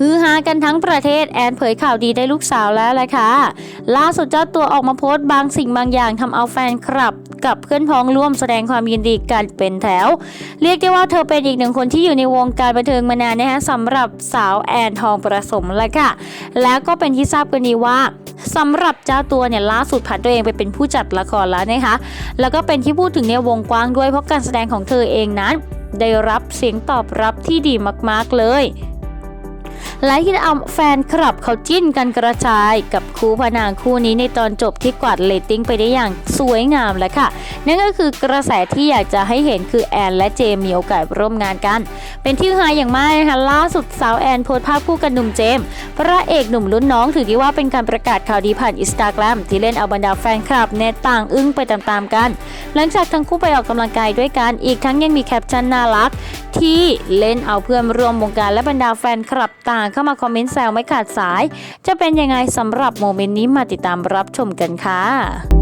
ฮือฮากันทั้งประเทศแอนเผยข่าวดีได้ลูกสาวแล้วแหละค่ะ ล่าสุดเจ้าตัวออกมาโพสต์บางสิ่งบางอย่างทำเอาแฟนคลับ กับเพื่อนพ้องร่วมแสดงความยินดีกันเป็นแถว เรียกได้ว่าเธอเป็นอีกหนึ่งคนที่อยู่ในวงการบันเทิงมานานนะฮะสำหรับสาวแอนทองประสมเลยค่ะ แล้วก็เป็นที่ทราบกันดีว่าสำหรับเจ้าตัวเนี่ยล่าสุดผ่านตัวเองไปเป็นผู้จัดละครแล้วนะคะ แล้วก็เป็นที่พูดถึงในวงกว้างด้วยเพราะการแสดงของเธอเองนั้น ได้รับเสียงตอบรับที่ดีมากๆเลย และที่เอาแฟนคลับเขาจิ้นกันกระจาย กับคู่พนางคู่นี้ในตอนจบที่กวาดเรตติ้งไปได้อย่างสวยงามเลยค่ะ นั่นก็คือกระแสที่อยากจะให้เห็นคือแอนและเจมมีโอกาสร่วมงานกัน เป็นที่ฮาอย่างมากนะคะล่าสุดสาวแอนโพสภาพคู่กับหนุ่มเจมพระเอกหนุ่มรุ่นน้องถือได้ว่าเป็นการประกาศข่าวดีผ่านอินสตาแกรมที่เล่นเอาบรรดาแฟนคลับเนตต่างอึ้งไปตามๆกัน หลังจากทั้งคู่ไปออกกำลังกายด้วยกันอีกทั้งยังมีแคปชั่นน่ารัก ที่เล่นเอาเพื่อนร่วมวงการและบรรดาแฟนคลับต่างเข้ามาคอมเมนต์แซวไม่ขาดสาย จะเป็นยังไงสำหรับโมเมนต์นี้มาติดตามรับชมกันค่ะ